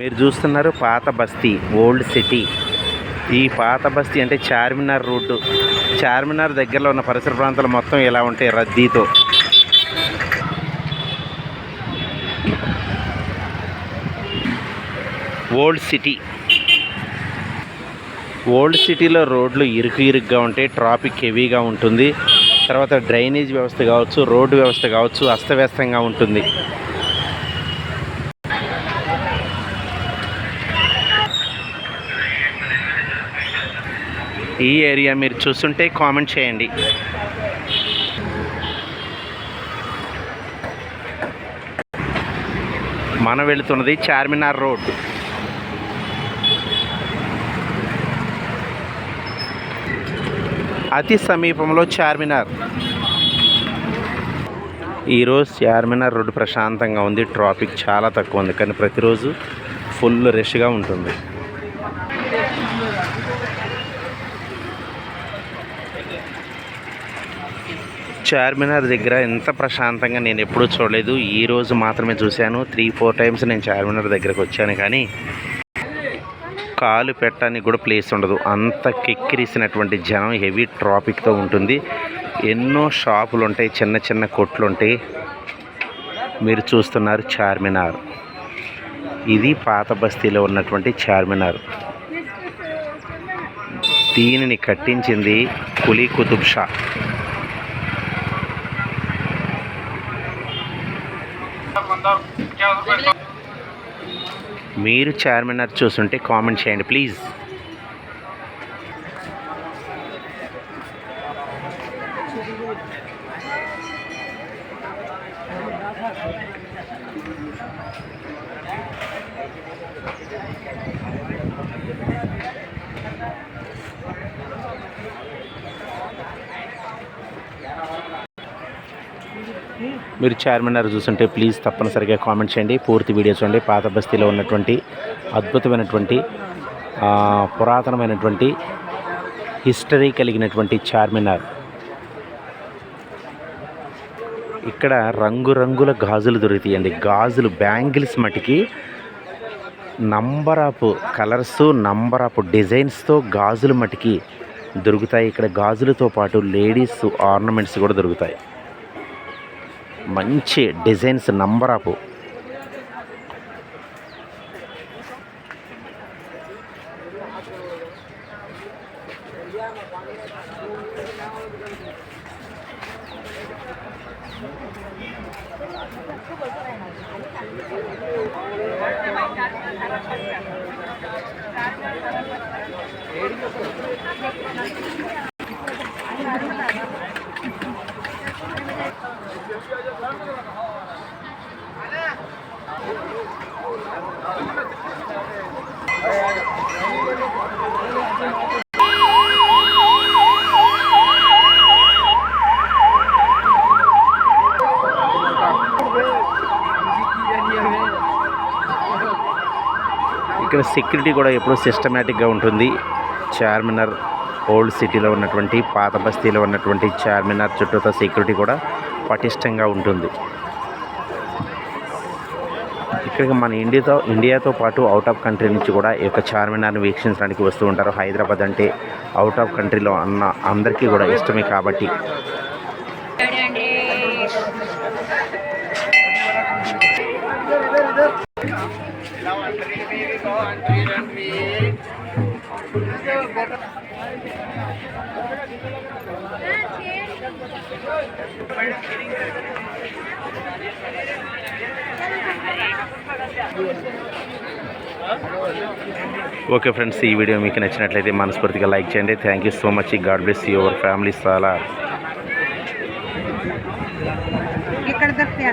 మీరు చూస్తున్నారు పాత బస్తీ ఓల్డ్ సిటీ. ఈ పాత బస్తీ అంటే చార్మినార్ రోడ్డు. చార్మినార్ దగ్గరలో ఉన్న పరిసర ప్రాంతాలు మొత్తం ఎలా ఉంటాయి రద్దీతో? Old city. ఓల్డ్ సిటీలో రోడ్లు ఇరుకు ఇరుగ్గా ఉంటాయి ట్రాఫిక్ హెవీగా ఉంటుంది. తర్వాత డ్రైనేజ్ వ్యవస్థ కావచ్చు రోడ్డు వ్యవస్థ కావచ్చు అస్తవ్యస్తంగా ఉంటుంది. ఈ ఏరియా మీరు చూస్తుంటే కామెంట్ చేయండి. మనం వెళుతున్నది చార్మినార్ రోడ్. అతి సమీపంలో చార్మినార్. ఈరోజు చార్మినార్ రోడ్డు ప్రశాంతంగా ఉంది ట్రాఫిక్ చాలా తక్కువ ఉంది కానీ ప్రతిరోజు ఫుల్ రష్గా ఉంటుంది. చార్మినార్ దగ్గర ఎంత ప్రశాంతంగా నేను ఎప్పుడూ చూడలేదు. ఈ రోజు మాత్రమే చూశాను. త్రీ ఫోర్ టైమ్స్ నేను చార్మినార్ దగ్గరకు వచ్చాను కానీ కాలు పెట్టడానికి కూడా ప్లేస్ ఉండదు. అంత కెక్కిరిసినటువంటి జనం హెవీ ట్రాఫిక్తో ఉంటుంది. ఎన్నో షాపులు ఉంటాయి చిన్న చిన్న కొట్లు ఉంటాయి. మీరు చూస్తున్నారు చార్మినార్ ఇది పాత బస్తీలో ఉన్నటువంటి చార్మినార్ దీనిని కట్టించింది కులీ కుతుబ్ షా. మీరు చార్మినార్ చూస్తుంటే కామెంట్ చేయండి ప్లీజ్ మీరు చార్మినార్ చూస్తుంటే ప్లీజ్ తప్పనిసరిగా కామెంట్ చేయండి. పూర్తి వీడియో చూడండి. పాత బస్తీలో ఉన్నటువంటి అద్భుతమైనటువంటి పురాతనమైనటువంటి హిస్టరీ కలిగినటువంటి చార్మినార్ ఇక్కడ రంగురంగుల గాజులు దొరుకుతాయండి. గాజులు బ్యాంగిల్స్ మటుకి number of colours number of డిజైన్స్తో గాజులు మటుకి దొరుకుతాయి. ఇక్కడ గాజులతో పాటు లేడీస్ ఆర్నమెంట్స్ కూడా దొరుకుతాయి. మంచి డిజైన్స్ నంబర్ ఆఫ్ ఇక్కడ సెక్యూరిటీ కూడా ఎప్పుడూ సిస్టమేటిక్గా ఉంటుంది. చార్మినార్ ఓల్డ్ సిటీలో ఉన్నటువంటి పాత బస్తీలో ఉన్నటువంటి చార్మినార్ చుట్టూతో సెక్యూరిటీ కూడా పటిష్టంగా ఉంటుంది. ఇక్కడికి మన ఇండియాతో ఇండియాతో పాటు అవుట్ ఆఫ్ కంట్రీ నుంచి కూడా ఈ యొక్క చార్మినార్ని వీక్షించడానికి వస్తూ ఉంటారు. హైదరాబాద్ అంటే అవుట్ ఆఫ్ కంట్రీలో అన్న అందరికీ కూడా ఇష్టమే కాబట్టి. ఓకే ఫ్రెండ్స్ ఈ వీడియో మీకు నచ్చినట్లయితే మనస్ఫూర్తిగా లైక్ చేయండి. Thank you so much God bless your family చాలా. ఇక్కడ దొరుకుతాయి